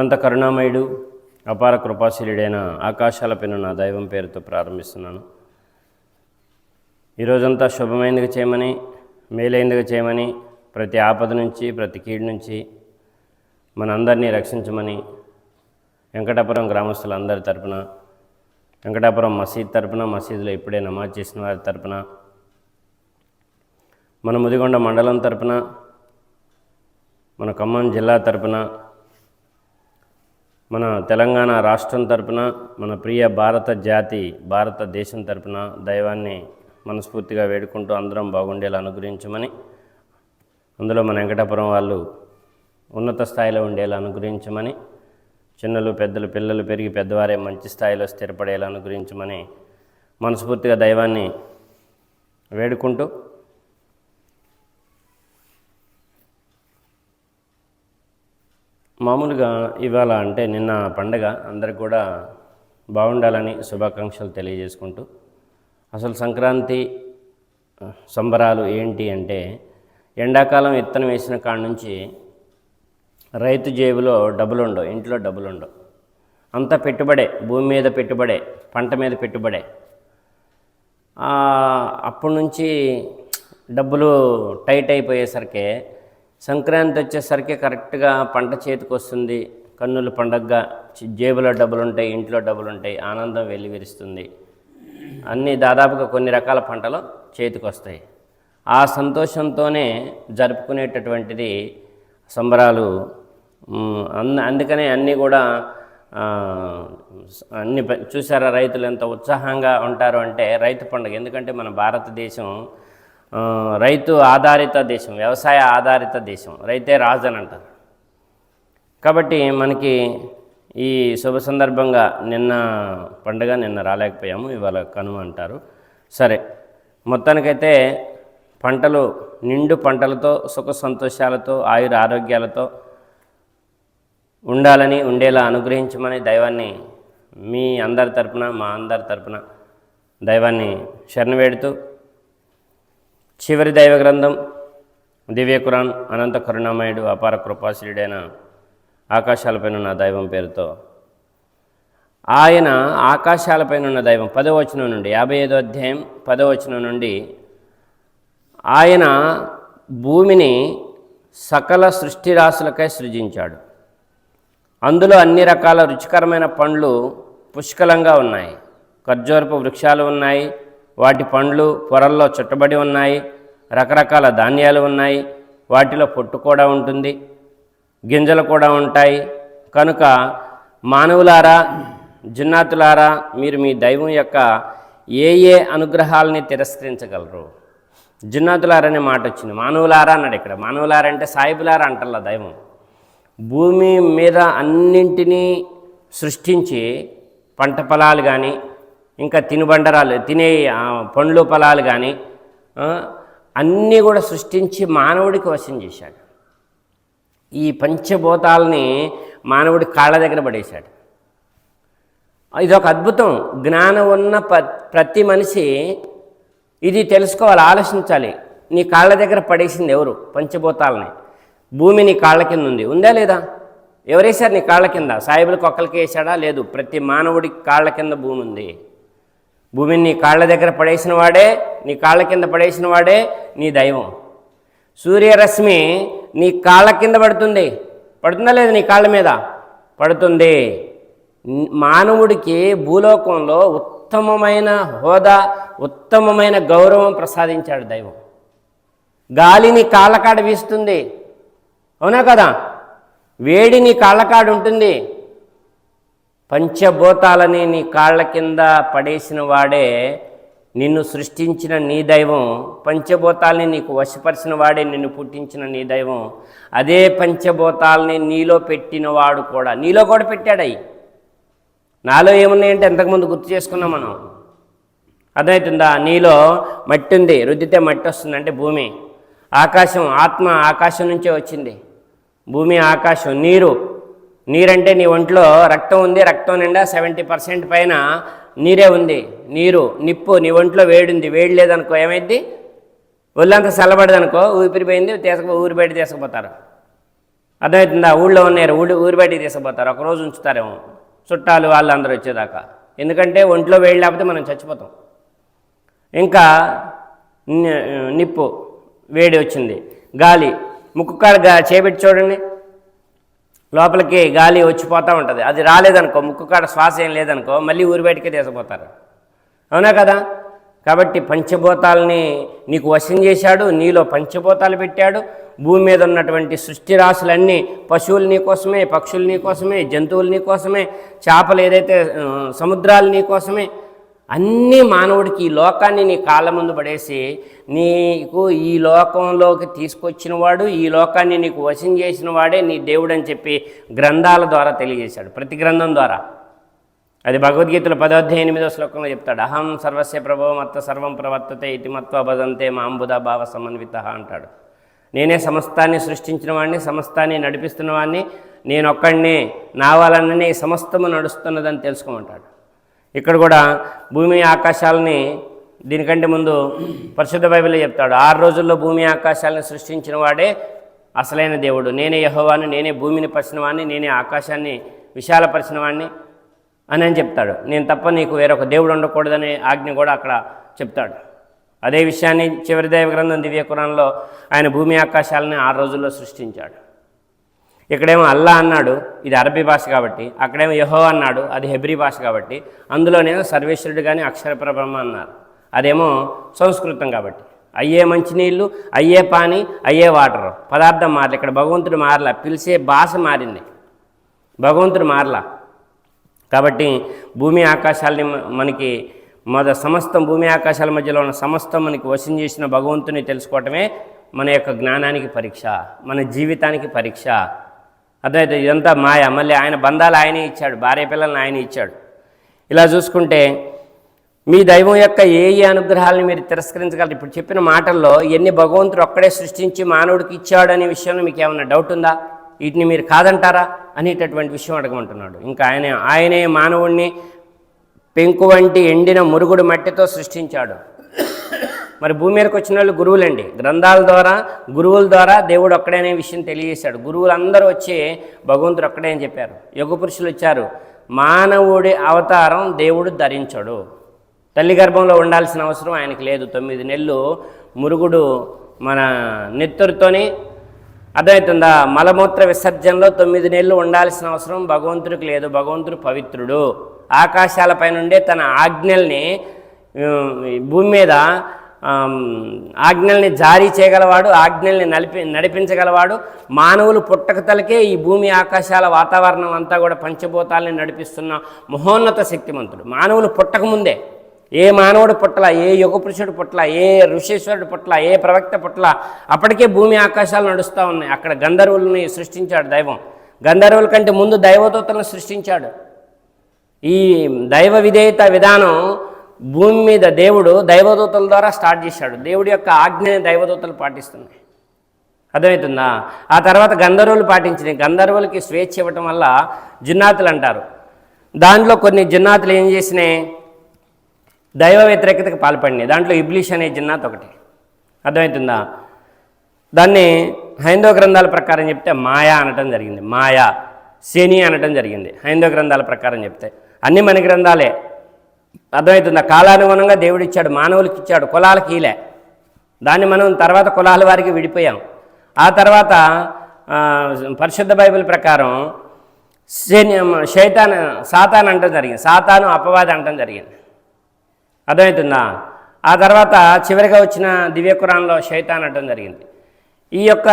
అంత కరుణామయుడు అపార కృపాశీలుడైన ఆకాశాల పైన నా దైవం పేరుతో ప్రారంభిస్తున్నాను. ఈరోజంతా శుభమైనదిగా చేయమని మేలైనదిగా చేయమని ప్రతి ఆపద నుంచి ప్రతి కీడు నుంచి మనందరినీ రక్షించమని వెంకటాపురం గ్రామస్తులందరి తరపున వెంకటాపురం మసీద్ తరపున మసీదులో ఇప్పుడే నమాజ్ చేసిన వారి తరపున మన ముదిగొండ మండలం తరపున మన ఖమ్మం జిల్లా తరపున మన తెలంగాణ రాష్ట్రం తరపున మన ప్రియ భారత జాతి భారతదేశం తరపున దైవాన్ని మనస్ఫూర్తిగా వేడుకుంటూ అందరం బాగుండేలా అనుగ్రహించమని అందులో మన వెంకటాపురం వాళ్ళు ఉన్నత స్థాయిలో ఉండేలా అనుగ్రహించమని చిన్నలు పెద్దలు పిల్లలు పెరిగి పెద్దవారే మంచి స్థాయిలో స్థిరపడేలా అనుగ్రహించమని మనస్ఫూర్తిగా దైవాన్ని వేడుకుంటూ మామూలుగా ఇవాళ అంటే నిన్న పండగ అందరికి కూడా బాగుండాలని శుభాకాంక్షలు తెలియజేసుకుంటూ అసలు సంక్రాంతి సంబరాలు ఏంటి అంటే ఎండాకాలం విత్తనం వేసిన కాడ నుంచి రైతు జేబులో డబ్బులు ఉండవు ఇంట్లో డబ్బులు ఉండవు అంత పెట్టుబడే భూమి మీద పెట్టుబడే పంట మీద పెట్టుబడే. అప్పటి నుంచి డబ్బులు టైట్ అయిపోయేసరికి సంక్రాంతి వచ్చేసరికి కరెక్ట్గా పంట చేతికి వస్తుంది. కన్నుల పండగగా జేబులో డబ్బులు ఉంటాయి ఇంట్లో డబ్బులు ఉంటాయి ఆనందం వెల్లివిరుస్తుంది. అన్నీ దాదాపుగా కొన్ని రకాల పంటలు చేతికి వస్తాయి ఆ సంతోషంతోనే జరుపుకునేటటువంటిది సంబరాలు మ్, అందుకనే అన్నీ కూడా అన్ని చూసారా రైతులు ఎంత ఉత్సాహంగా ఉంటారు అంటే రైతు పండుగ. ఎందుకంటే మన భారతదేశం రైతు ఆధారిత దేశం వ్యవసాయ ఆధారిత దేశం రైతే రాజు అని అంటారు. కాబట్టి మనకి ఈ శుభ సందర్భంగా నిన్న పండుగ నిన్న రాలేకపోయాము ఇవాళ కనుమ అంటారు. సరే మొత్తానికైతే పంటలు నిండు పంటలతో సుఖ సంతోషాలతో ఆయుర ఆరోగ్యాలతో ఉండాలని ఉండేలా అనుగ్రహించమని దైవాన్ని మీ అందరి తరపున మా అందరి తరపున దైవాన్ని శరణ వేడుతూ చివరి దైవ గ్రంథం దివ్యకురాన్ అనంత కరుణామయుడు అపార కృపాశీలుడైన ఆకాశాలపైన ఉన్న దైవం పేరుతో. ఆయన ఆకాశాలపైన ఉన్న దైవం పదవచనం నుండి యాభై ఐదో అధ్యాయం పదవచనం నుండి ఆయన భూమిని సకల సృష్టి రాశులకై సృజించాడు. అందులో అన్ని రకాల రుచికరమైన పండ్లు పుష్కలంగా ఉన్నాయి. ఖర్జూరపు వృక్షాలు ఉన్నాయి. వాటి పండ్లు పొరల్లో చుట్టబడి ఉన్నాయి రకరకాల ధాన్యాలు ఉన్నాయి వాటిలో పొట్టు కూడా ఉంటుంది గింజలు కూడా ఉంటాయి. కనుక మానవులారా జిన్నాతులారా మీరు మీ దైవం యొక్క ఏ ఏ అనుగ్రహాలని తిరస్కరించగలరు? జిన్నాతులారనే మాట వచ్చింది. మానవులారా అన్నాడు ఇక్కడ. మానవులారా అంటే సాయిబులారా అంటల్లా దైవం. భూమి మీద అన్నింటినీ సృష్టించి పంట పొలాలు కానీ ఇంకా తినుబండరాలు తినే పండ్లు ఫలాలు కానీ అన్నీ కూడా సృష్టించి మానవుడికి వశం చేశాడు. ఈ పంచభూతాలని మానవుడి కాళ్ళ దగ్గర పడేశాడు. ఇది ఒక అద్భుతం. జ్ఞానం ఉన్న ప ప్రతి మనిషి ఇది తెలుసుకోవాలి ఆలోచించాలి. నీ కాళ్ళ దగ్గర పడేసింది ఎవరు? పంచభూతాలని. భూమి నీ కాళ్ళ కింద ఉంది. ఉందా లేదా? ఎవరేశారు నీ కాళ్ళ కింద? సాయిబులకు ఒక్కరికి వేసాడా లేదు. ప్రతి మానవుడి కాళ్ళ కింద భూమి ఉంది. భూమిని నీ కాళ్ళ దగ్గర పడేసిన వాడే నీ కాళ్ళ కింద పడేసిన వాడే నీ దైవం. సూర్యరశ్మి నీ కాళ్ళ కింద పడుతుంది. పడుతుందా లేదు నీ కాళ్ళ మీద? పడుతుంది. మానవుడికి భూలోకంలో ఉత్తమమైన హోదా ఉత్తమమైన గౌరవం ప్రసాదించాడు దైవం. గాలిని కాళ్ళకాడ వీస్తుంది. అవునా కదా? వేడిని కాళ్ళకాడు కాళ్ళకాడ ఉంటుంది. పంచభూతాలని నీ కాళ్ళ కింద పడేసిన వాడే నిన్ను సృష్టించిన నీ దైవం. పంచభూతాల్ని నీకు వశపరిచిన వాడే నిన్ను పుట్టించిన నీ దైవం. అదే పంచభూతాలని నీలో పెట్టినవాడు కూడా. నీలో కూడా పెట్టాడయి నాలో ఏమున్నాయంటే ఎంతకుముందు గుర్తు చేసుకున్నాం మనం. అర్థమవుతుందా? నీలో మట్టి ఉంది. రుద్దితే మట్టి వస్తుంది అంటే భూమి. ఆకాశం ఆత్మ ఆకాశం నుంచే వచ్చింది. భూమి ఆకాశం నీరు. నీరంటే నీ ఒంట్లో రక్తం ఉంది రక్తం నిండా సెవెంటీ పర్సెంట్ పైన నీరే ఉంది. నీరు నిప్పు నీ ఒంట్లో వేడి ఉంది వేడి లేదనుకో ఏమైంది ఒళ్ళంతా చల్లబడదనుకో ఊపిరిపోయింది తీసుకు ఊరి బయట తీసుకుపోతారు. అర్థమవుతుందా? ఊళ్ళో ఉన్నారు ఊళ్ళు ఊరి బయటికి తీసుకుపోతారు. ఒకరోజు ఉంచుతారేమో. చుట్టాలు వాళ్ళందరూ వచ్చేదాకా. ఎందుకంటే ఒంట్లో వేడి లేకపోతే మనం చచ్చిపోతాం. ఇంకా నిప్పు వేడి వచ్చింది. గాలి ముక్కు కాడ చేపెట్టి చూడండి. లోపలికి గాలి వచ్చిపోతూ ఉంటుంది. అది రాలేదనుకో ముక్కు కాడ శ్వాస ఏం లేదనుకో మళ్ళీ ఊరి బయటకే తీసుకుపోతారు. అవునా కదా? కాబట్టి పంచభూతాలని నీకు వశం చేశాడు నీలో పంచభూతాలు పెట్టాడు. భూమి మీద ఉన్నటువంటి సృష్టి రాశులన్నీ పశువులు నీ కోసమే పక్షులు నీ కోసమే జంతువులు నీ కోసమే చేపలు ఏదైతే సముద్రాలు నీ కోసమే అన్నీ మానవుడికి ఈ లోకాన్ని నీ కాళ్ళ ముందు పడేసి నీకు ఈ లోకంలోకి తీసుకొచ్చిన వాడు ఈ లోకాన్ని నీకు వశం చేసిన వాడే నీ దేవుడు అని చెప్పి గ్రంథాల ద్వారా తెలియజేశాడు. ప్రతి గ్రంథం ద్వారా. అది భగవద్గీతలో పదోధ్యాయ ఎనిమిదో శ్లోకంలో చెప్తాడు. అహం సర్వస్య ప్రభో మత్త సర్వం ప్రవర్తతే ఇతి మత్వ భదంతే మాంబుధ భావ సమన్విత అంటాడు. నేనే సమస్తాన్ని సృష్టించిన వాడిని సమస్తాన్ని నడిపిస్తున్న వాడిని నేను నా వలననే సమస్తము నడుస్తున్నదని తెలుసుకోమంటాడు. ఇక్కడ కూడా భూమి ఆకాశాలని దీనికంటే ముందు పరిశుద్ధ బైబిల్లో చెప్తాడు. ఆరు రోజుల్లో భూమి ఆకాశాలను సృష్టించిన వాడే అసలైన దేవుడు. నేనే యహోవాను నేనే భూమిని పరిచినవాడిని నేనే ఆకాశాన్ని విశాల వాడిని అని అని చెప్తాడు. నేను తప్ప నీకు వేరొక దేవుడు ఉండకూడదనే ఆజ్ఞ కూడా అక్కడ చెప్తాడు. అదే విషయాన్ని చివరి దైవ గ్రంథం దివ్య కురాన్లో ఆయన భూమి ఆకాశాలని ఆరు రోజుల్లో సృష్టించాడు. ఇక్కడేమో అల్లా అన్నాడు ఇది అరబీ భాష కాబట్టి. అక్కడేమో యహో అన్నాడు అది హెబ్రీ భాష కాబట్టి. అందులోనేమో సర్వేశ్వరుడు కానీ అక్షర బ్రహ్మ అన్నారు. అదేమో సంస్కృతం కాబట్టి. అయ్యే మంచినీళ్ళు అయ్యే పాని అయ్యే వాటర్. పదార్థం మారలే. ఇక్కడ భగవంతుడు మారలా. పిలిచే భాష మారింది. భగవంతుడు మారలా. కాబట్టి భూమి ఆకాశాలని మనకి మొద సమస్తం భూమి ఆకాశాల మధ్యలో ఉన్న సమస్తం మనకి వశం చేసిన భగవంతుని తెలుసుకోవటమే మన యొక్క జ్ఞానానికి పరీక్ష మన జీవితానికి పరీక్ష. అర్థమైతే ఇదంతా మాయ. మళ్ళీ ఆయన బంధాలు ఆయనే ఇచ్చాడు భార్య పిల్లల్ని ఆయన ఇచ్చాడు. ఇలా చూసుకుంటే మీ దైవం యొక్క ఏ ఏ అనుగ్రహాలను మీరు తిరస్కరించగలరు? ఇప్పుడు చెప్పిన మాటల్లో ఎన్ని భగవంతుడు ఒక్కడే సృష్టించి మానవుడికి ఇచ్చాడు అనే విషయంలో మీకు ఏమైనా డౌట్ ఉందా? వీటిని మీరు కాదంటారా? అనేటటువంటి విషయం అడగమంటున్నాడు. ఇంకా ఆయన ఆయనే మానవుణ్ణి పెంకు వంటి ఎండిన మురుగుడు మట్టితో సృష్టించాడు. మరి భూమి మీదకి వచ్చిన వాళ్ళు గురువులండి. గ్రంథాల ద్వారా గురువుల ద్వారా దేవుడు ఒక్కడే అనే విషయం తెలియజేశాడు. గురువులందరూ వచ్చి భగవంతుడు ఒక్కడే అని చెప్పారు. యుగ పురుషులు వచ్చారు. మానవుడి అవతారం దేవుడు ధరించడు. తల్లి గర్భంలో ఉండాల్సిన అవసరం ఆయనకి లేదు. తొమ్మిది నెలలు మురుగుడు మన నెత్తురుతోని అర్థమవుతుందా? మలమూత్ర విసర్జనలో తొమ్మిది నెలలు ఉండాల్సిన అవసరం భగవంతుడికి లేదు. భగవంతుడు పవిత్రుడు. ఆకాశాలపై నుండే తన ఆజ్ఞల్ని భూమి మీద ఆజ్ఞల్ని జారీ చేయగలవాడు ఆజ్ఞల్ని నడిపి నడిపించగలవాడు. మానవులు పుట్టక తలకే ఈ భూమి ఆకాశాల వాతావరణం అంతా కూడా పంచభూతాలని నడిపిస్తున్న మహోన్నత శక్తిమంతుడు. మానవులు పుట్టకముందే ఏ మానవుడు పుట్టల ఏ యుగపురుషుడు పుట్ల పుట్టల ఏ ఋషేశ్వరుడు పుట్టల ఏ ప్రవక్త పుట్టల అప్పటికే భూమి ఆకాశాలు నడుస్తూ ఉన్నాయి. అక్కడ గంధర్వుల్ని సృష్టించాడు దైవం. గంధర్వుల కంటే ముందు దైవదూతలను సృష్టించాడు. ఈ దైవ విధేయత విధానం భూమి మీద దేవుడు దైవదూతల ద్వారా స్టార్ట్ చేశాడు. దేవుడి యొక్క ఆజ్ఞని దైవదూతలు పాటిస్తున్నాయి అర్థమవుతుందా? ఆ తర్వాత గంధర్వులు పాటించినాయి గంధర్వులకి స్వేచ్ఛ ఇవ్వటం వల్ల జిన్నాతులు అంటారు. దాంట్లో కొన్ని జిన్నాతులు ఏం చేసినాయి? దైవ వ్యతిరేకతకు పాల్పడినాయి. దాంట్లో ఇబ్లీష్ అనే జిన్నాత్ ఒకటి. అర్థమవుతుందా? దాన్ని హైందవ గ్రంథాల ప్రకారం చెప్తే మాయా అనటం జరిగింది. మాయా శని అనటం జరిగింది. హైందవ గ్రంథాల ప్రకారం చెప్తే. అన్ని మన గ్రంథాలే. అర్థమవుతుందా? కాలానుగుణంగా దేవుడు ఇచ్చాడు మానవులకి ఇచ్చాడు కులాలకి ఈలే. దాన్ని మనం తర్వాత కులాల వారికి విడిపోయాం. ఆ తర్వాత పరిశుద్ధ బైబిల్ ప్రకారం శని శైతాన్ సాతాన్ అంటం జరిగింది. సాతాను అపవాది అంటం జరిగింది. అర్థమవుతుందా? ఆ తర్వాత చివరిగా వచ్చిన దివ్యకురాన్లో శైతాన్ అంటం జరిగింది. ఈ యొక్క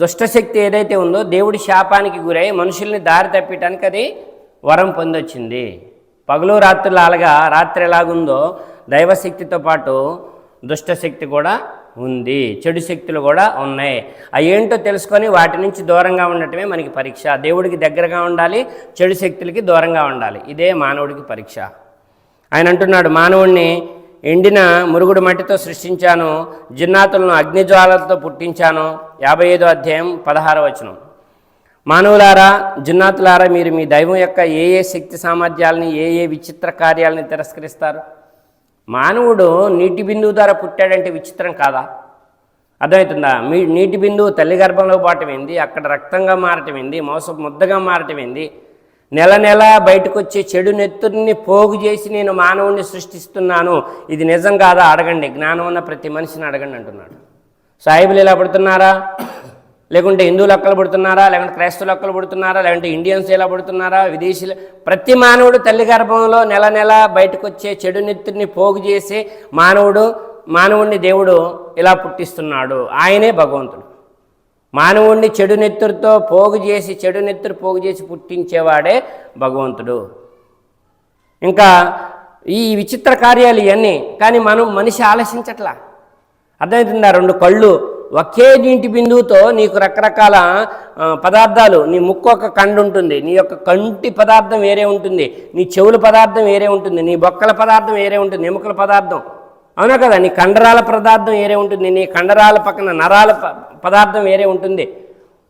దుష్టశక్తి ఏదైతే ఉందో దేవుడి శాపానికి గురై మనుషుల్ని దారి తప్పించడానికి అది వరం పొందొచ్చింది. పగలు రాత్రులు అలాగా రాత్రి ఎలాగుందో దైవశక్తితో పాటు దుష్టశక్తి కూడా ఉంది చెడు శక్తులు కూడా ఉన్నాయి. అవి ఏంటో తెలుసుకొని వాటి నుంచి దూరంగా ఉండటమే మనకి పరీక్ష. దేవుడికి దగ్గరగా ఉండాలి చెడు శక్తులకి దూరంగా ఉండాలి. ఇదే మానవుడికి పరీక్ష. ఆయన అంటున్నాడు మానవుణ్ణి ఎండిన మురుగుడు మట్టితో సృష్టించాను జిన్నాతులను అగ్నిజ్వాలతో పుట్టించాను. యాభై ఐదో అధ్యాయం పదహార వచనం. మానవులారా జిన్నాతులారా మీరు మీ దైవం యొక్క ఏ ఏ శక్తి సామర్థ్యాలని ఏ ఏ విచిత్ర కార్యాలని తిరస్కరిస్తారు? మానవుడు నీటి బిందువు ద్వారా పుట్టాడంటే విచిత్రం కాదా? అర్థమవుతుందా? మీ నీటి బిందువు తల్లి గర్భంలో పోవటం ఏంది? అక్కడ రక్తంగా మారటం ఏంది? ముద్దగా మారటం ఏంది? నెల నెల బయటకు వచ్చే చెడు నెత్తుర్ని పోగు చేసి నేను మానవుడిని సృష్టిస్తున్నాను. ఇది నిజం కాదా? అడగండి. జ్ఞానం ఉన్న ప్రతి మనిషిని అడగండి అంటున్నాడు. సాయిబులు ఇలా పడుతున్నారా? లేకుంటే హిందువులు అక్కలు పడుతున్నారా? లేకుంటే క్రైస్తవులు అక్కలు పడుతున్నారా? లేకుంటే ఇండియన్స్ ఎలా పడుతున్నారా? విదేశీయులు ప్రతి మానవుడు తల్లి గర్భంలో నెల నెల బయటకు వచ్చే చెడు నెత్తిని పోగు చేసి మానవుడు మానవుణ్ణి దేవుడు ఇలా పుట్టిస్తున్నాడు. ఆయనే భగవంతుడు. మానవుణ్ణి చెడు నెత్తురుతో పోగు చేసి చెడు నెత్తురు పోగు చేసి పుట్టించేవాడే భగవంతుడు. ఇంకా ఈ విచిత్ర కార్యాలు ఇవన్నీ కానీ మనం మనిషి ఆలోచించట్లా. అర్థమవుతుందా? రెండు కళ్ళు ఒకే నీటి బిందువుతో నీకు రకరకాల పదార్థాలు నీ ముక్కు ఒక కండు ఉంటుంది నీ యొక్క కంటి పదార్థం వేరే ఉంటుంది నీ చెవుల పదార్థం వేరే ఉంటుంది నీ బొక్కల పదార్థం వేరే ఉంటుంది ఎముకల పదార్థం. అవునా కదా? నీ కండరాల పదార్థం వేరే ఉంటుంది నీ కండరాల పక్కన నరాల ప- పదార్థం వేరే ఉంటుంది.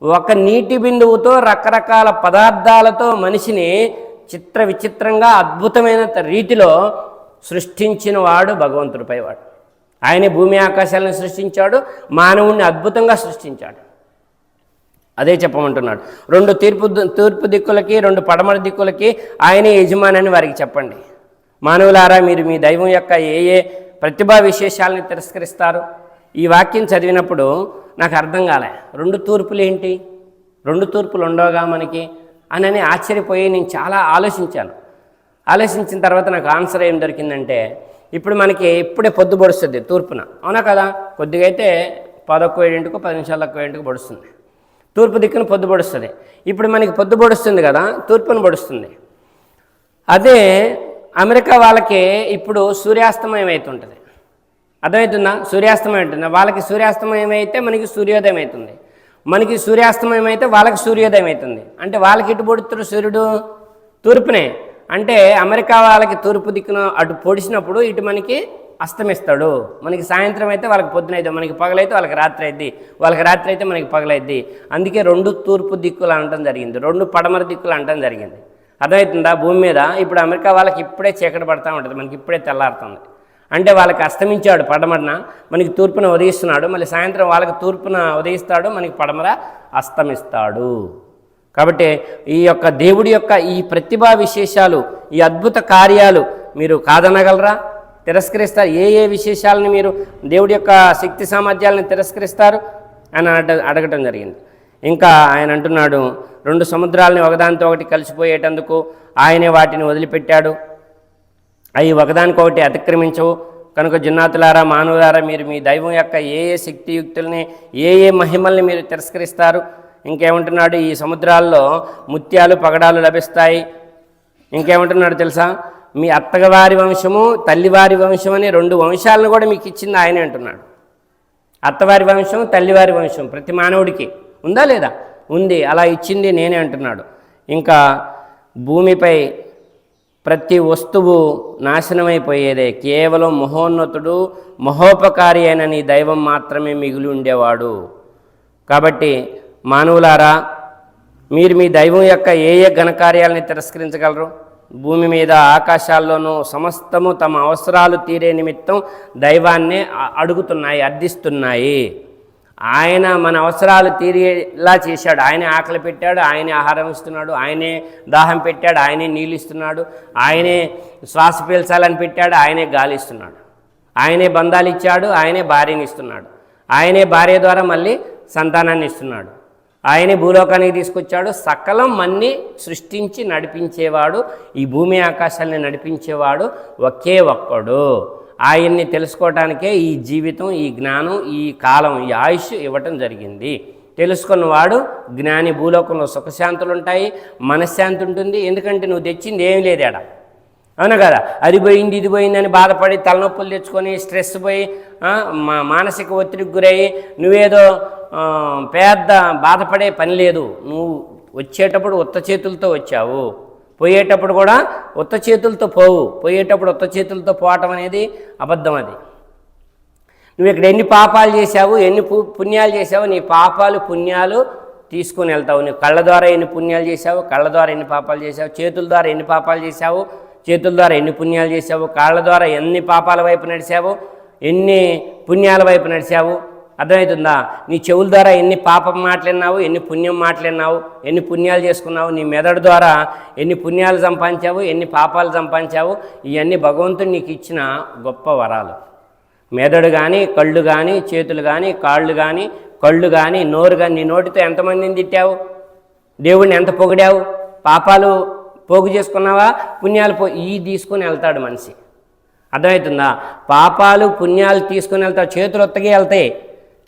ఒక నీటి బిందువుతో రకరకాల పదార్థాలతో మనిషిని చిత్ర విచిత్రంగా అద్భుతమైన రీతిలో సృష్టించిన వాడు భగవంతుడిపై వాడు ఆయనే భూమి ఆకాశాలను సృష్టించాడు మానవుణ్ణి అద్భుతంగా సృష్టించాడు. అదే చెప్పమంటున్నాడు. రెండు తీర్పు తూర్పు దిక్కులకి రెండు పడమర దిక్కులకి ఆయనే యజమాని అని వారికి చెప్పండి. మానవులారా మీరు మీ దైవం యొక్క ఏ ఏ ప్రతిభా విశేషాలని తిరస్కరిస్తారు? ఈ వాక్యం చదివినప్పుడు నాకు అర్థం కాలే. రెండు తూర్పులు ఏంటి? రెండు తూర్పులు ఉండవుగా మనకి? అని ఆశ్చర్యపోయి నేను చాలా ఆలోచించాను. ఆలోచించిన తర్వాత నాకు ఆన్సర్ ఏం దొరికిందంటే ఇప్పుడు మనకి ఇప్పుడే పొద్దు పొడుస్తుంది తూర్పున. అవునా కదా? కొద్దిగా అయితే పదొక్క ఏడింటికో పది నిమిషాలు ఏడింటికి పొడుస్తుంది. తూర్పు దిక్కున పొద్దు పొడుస్తుంది. ఇప్పుడు మనకి పొద్దు పొడుస్తుంది కదా? తూర్పున పొడుస్తుంది. అదే అమెరికా వాళ్ళకి ఇప్పుడు సూర్యాస్తమయం అవుతుంటుంది అర్థమవుతుందా? సూర్యాస్తమయం ఉంటుంది వాళ్ళకి సూర్యాస్తమయం అయితే మనకి సూర్యోదయం అవుతుంది. మనకి సూర్యాస్తమయం అయితే వాళ్ళకి సూర్యోదయం అవుతుంది. అంటే వాళ్ళకి ఇటు పొడుతున్న సూర్యుడు? తూర్పునే. అంటే అమెరికా వాళ్ళకి తూర్పు దిక్కున అటు పొడిచినప్పుడు ఇటు మనకి అస్తమిస్తాడు. మనకి సాయంత్రం అయితే వాళ్ళకి పొద్దున అయితే మనకి పగలైతే వాళ్ళకి రాత్రి అయింది వాళ్ళకి రాత్రి అయితే మనకి పగలైద్ది. అందుకే రెండు తూర్పు దిక్కులు అనటం జరిగింది. రెండు పడమర దిక్కులు అనటం జరిగింది. అర్థమవుతుందా భూమి మీద ఇప్పుడు అమెరికా వాళ్ళకి ఇప్పుడే చీకటి పడతా ఉంటుంది. మనకి ఇప్పుడే తెల్లారుతుంది. అంటే వాళ్ళకి అస్తమించాడు పడమరన. మనకి తూర్పున ఉదయిస్తున్నాడు. మళ్ళీ సాయంత్రం వాళ్ళకి తూర్పున ఉదయిస్తాడు. మనకి పడమర అస్తమిస్తాడు. కాబట్టి ఈ యొక్క దేవుడి యొక్క ఈ ప్రతిభా విశేషాలు ఈ అద్భుత కార్యాలు మీరు కాదనగలరా? తిరస్కరిస్తారు ఏ ఏ విశేషాలని మీరు దేవుడి యొక్క శక్తి సామర్థ్యాలను తిరస్కరిస్తారు అని అడ అడగటం జరిగింది. ఇంకా ఆయన అంటున్నాడు రెండు సముద్రాలని ఒకదానితో ఒకటి కలిసిపోయేటందుకు ఆయనే వాటిని వదిలిపెట్టాడు. అవి ఒకదానికొకటి అతిక్రమించవు. కనుక జున్నాతులారా మానవులారా మీరు మీ దైవం యొక్క ఏ ఏ శక్తియుక్తుల్ని ఏ ఏ మహిమల్ని మీరు తిరస్కరిస్తారు? ఇంకేమంటున్నాడు? ఈ సముద్రాల్లో ముత్యాలు పగడాలు లభిస్తాయి. ఇంకేమంటున్నాడు తెలుసా? మీ అత్తగవారి వంశము తల్లివారి వంశం అని రెండు వంశాలను కూడా మీకు ఇచ్చింది ఆయనే అంటున్నాడు. అత్తవారి వంశం తల్లివారి వంశం ప్రతి మానవుడికి ఉందా లేదా? ఉంది అలా ఇచ్చింది నేనే అంటున్నాడు. ఇంకా భూమిపై ప్రతి వస్తువు నాశనమైపోయేదే. కేవలం మహోన్నతుడు మహోపకారి అయిన నీ దైవం మాత్రమే మిగిలి ఉండేవాడు. కాబట్టి మానవులారా మీరు మీ దైవం యొక్క ఏ ఏ ఘనకార్యాలని తిరస్కరించగలరు? భూమి మీద ఆకాశాల్లోనూ సమస్తము తమ అవసరాలు తీరే నిమిత్తం దైవాన్నే అడుగుతున్నాయి అర్థిస్తున్నాయి. ఆయన మన అవసరాలు తీరేలా చేశాడు. ఆయనే ఆకలి పెట్టాడు ఆయనే ఆహారం ఇస్తున్నాడు ఆయనే దాహం పెట్టాడు ఆయనే నీళ్ళు ఇస్తున్నాడు ఆయనే శ్వాస పీల్చాలని పెట్టాడు ఆయనే గాలి ఇస్తున్నాడు. ఆయనే బంధాలు ఇచ్చాడు ఆయనే భార్యని ఇస్తున్నాడు. ఆయనే భార్య ద్వారా మళ్ళీ సంతానాన్ని ఇస్తున్నాడు. ఆయనే భూలోకానికి తీసుకొచ్చాడు. సకలం మన్ని సృష్టించి నడిపించేవాడు ఈ భూమి ఆకాశాన్ని నడిపించేవాడు ఒకే ఒక్కడు. ఆయన్ని తెలుసుకోవటానికే ఈ జీవితం ఈ జ్ఞానం ఈ కాలం ఈ ఆయుష్ ఇవ్వటం జరిగింది. తెలుసుకున్నవాడు జ్ఞాని భూలోకంలో సుఖశాంతులు ఉంటాయి మనశ్శాంతి ఉంటుంది ఎందుకంటే నువ్వు తెచ్చింది ఏం లేదేడా అవునా కదా? అది పోయింది ఇది పోయిందని బాధపడి తలనొప్పులు తెచ్చుకొని స్ట్రెస్ పోయి మా మానసిక ఒత్తిడికి గురయ్యి నువ్వేదో పెద్ద బాధపడే పని లేదు. నువ్వు వచ్చేటప్పుడు ఉత్త చేతులతో వచ్చావు. పోయేటప్పుడు కూడా ఉత్త చేతులతో పోవు. పోయేటప్పుడు ఉత్త చేతులతో పోవటం అనేది అబద్ధం అది. నువ్వు ఇక్కడ ఎన్ని పాపాలు చేశావు ఎన్ని పు పుణ్యాలు చేశావు నీ పాపాలు పుణ్యాలు తీసుకుని వెళ్తావు. నువ్వు కళ్ళ ద్వారా ఎన్ని పుణ్యాలు చేశావు కళ్ళ ద్వారా ఎన్ని పాపాలు చేశావు చేతుల ద్వారా ఎన్ని పాపాలు చేశావు చేతుల ద్వారా ఎన్ని పుణ్యాలు చేశావు కాళ్ళ ద్వారా ఎన్ని పాపాల వైపు నడిచావు ఎన్ని పుణ్యాల వైపు నడిచావు అర్థమవుతుందా? నీ చెవుల ద్వారా ఎన్ని పాపం మాట్లాడినావు ఎన్ని పుణ్యం మాట్లాడినావు ఎన్ని పుణ్యాలు చేసుకున్నావు నీ మెదడు ద్వారా ఎన్ని పుణ్యాలు సంపాదించావు ఎన్ని పాపాలు సంపాదించావు ఇవన్నీ భగవంతుడు నీకు ఇచ్చిన గొప్ప వరాలు. మెదడు కానీ కళ్ళు కానీ చేతులు కానీ కాళ్ళు కానీ కళ్ళు కానీ నోరు కానీ నీ నోటితో ఎంతమందిని తిట్టావు? దేవుడిని ఎంత పొగిడావు? పాపాలు పోగు చేసుకున్నావా? పుణ్యాలు పో ఈ తీసుకొని వెళ్తాడు మనిషి. అర్థమవుతుందా? పాపాలు పుణ్యాలు తీసుకుని వెళ్తాడు చేతులు ఒత్తగి వెళ్తాయి.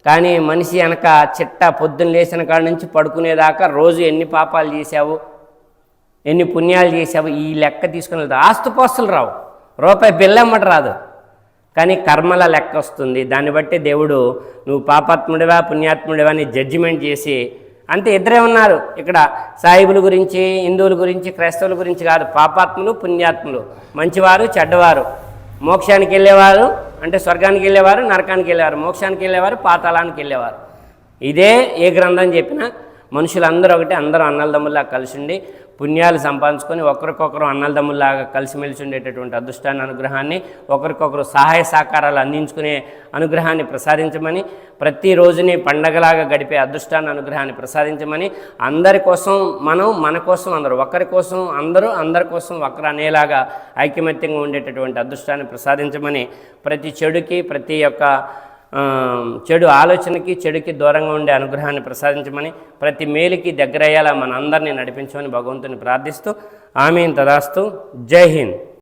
కానీ మనిషి వెనక చిట్ట పొద్దున్న లేచిన కాడ నుంచి పడుకునేదాకా రోజు ఎన్ని పాపాలు చేశావు? ఎన్ని పుణ్యాలు చేసావు ఈ లెక్క తీసుకుని వెళ్తావు ఆస్తుపాస్తులు రావు. రూపాయి బిల్లమ్మట రాదు. కానీ కర్మల లెక్క వస్తుంది. దాన్ని బట్టి దేవుడు నువ్వు పాపాత్ముడివా పుణ్యాత్ముడివా అని జడ్జిమెంట్ చేసి అంతే ఇద్దరే ఉన్నారు. ఇక్కడ సాయిబుల గురించి హిందువుల గురించి క్రైస్తవుల గురించి కాదు. పాపాత్ములు పుణ్యాత్ములు. మంచివారు చెడ్డవారు. మోక్షానికి వెళ్ళేవారు అంటే స్వర్గానికి వెళ్ళేవారు నరకానికి వెళ్ళేవారు మోక్షానికి వెళ్ళేవారు పాతాళానికి వెళ్ళేవారు. ఇదే ఏ గ్రంథం చెప్పినా మనుషులందరూ ఒకటి అందరూ అన్నలదమ్ముల్లా కలిసి ఉండి పుణ్యాలు సంపాదించుకొని ఒకరికొకరు అన్నలదమ్ముల్లాగా కలిసిమెలిసి ఉండేటటువంటి అదృష్టాన్ని అనుగ్రహాన్ని ఒకరికొకరు సహాయ సహకారాలు అందించుకునే అనుగ్రహాన్ని ప్రసాదించమని ప్రతి రోజుని పండగలాగా గడిపే అదృష్టాన్ని అనుగ్రహాన్ని ప్రసాదించమని అందరి కోసం మనం మన కోసం అందరూ ఒకరి కోసం అందరూ అందరి కోసం ఒకరు అనేలాగా ఐకమత్యంగా ఉండేటటువంటి అదృష్టాన్ని ప్రసాదించమని ప్రతి చెడుకి ప్రతి ఒక్క చెడు ఆలోచనకి చెడుకి దూరంగా ఉండే అనుగ్రహాన్ని ప్రసాదించమని ప్రతి మేలుకి దగ్గరయ్యేలా మన అందరినీ నడిపించమని భగవంతుని ప్రార్థిస్తూ ఆమెను తదాస్తు జై హింద్.